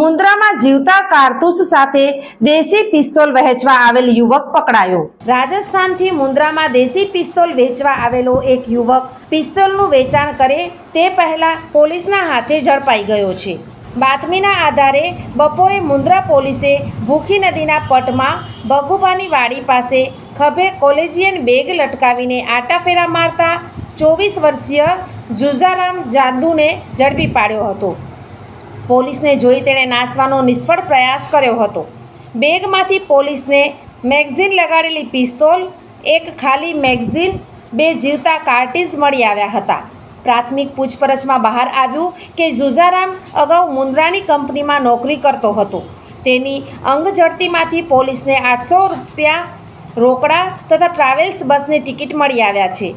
મુન્દ્રામાં જીવતા કારતૂસ સાથે દેશી પિસ્તોલ વહેંચવા આવેલ યુવક પકડાયો. રાજસ્થાનથી મુન્દ્રામાં દેશી પિસ્તોલ વેચવા આવેલો એક યુવક પિસ્તોલનું વેચાણ કરે તે પહેલા પોલીસના હાથે ઝડપાઈ ગયો છે. બાતમીના આધારે બપોરે મુન્દ્રા પોલીસે ભૂખી નદીના પટમાં બગુબાની વાડી પાસે ખભે કોલેજિયન બેગ લટકાવીને આટાફેરા મારતા ચોવીસ વર્ષીય જુઝારામ જાદુને ઝડપી પાડ્યો હતો. પોલીસને જોઈ તેણે નાસવાનો નિષ્ફળ પ્રયાસ કર્યો હતો. બેગમાંથી પોલીસને મેગઝીન લગાડેલી પિસ્તોલ, એક ખાલી મેગઝીન, બે જીવતા કાર્ટીઝ મળી આવ્યા હતા. પ્રાથમિક પૂછપરછમાં બહાર આવ્યું કે જુઝારામ અગાઉ મુન્દ્રાની કંપનીમાં નોકરી કરતો હતો. તેની અંગ ઝડતીમાંથી પોલીસને આઠસો રૂપિયા રોકડા તથા ટ્રાવેલ્સ બસની ટિકિટ મળી આવ્યા છે.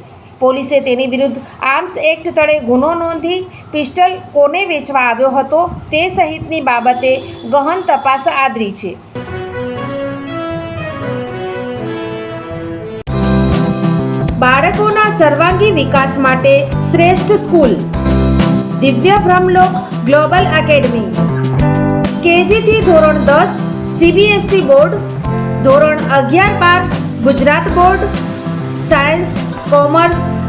પોલીસે તેની વિરુદ્ધ આર્મ્સ એક્ટ તળે ગુનો નોંધી પિસ્ટલ કોને વેચવા આવ્યો હતો તે સહિતની બાબતે ગહન તપાસ આદરી છે. બાળકોના સર્વાંગી વિકાસ માટે શ્રેષ્ઠ સ્કૂલ. દિવ્ય બ્રહ્મલોક ગ્લોબલ એકેડમી. કેજીથી ધોરણ દસ, સીબીએસઈ બોર્ડ. ધોરણ અગિયાર બાર, Gujarat board. Science, commerce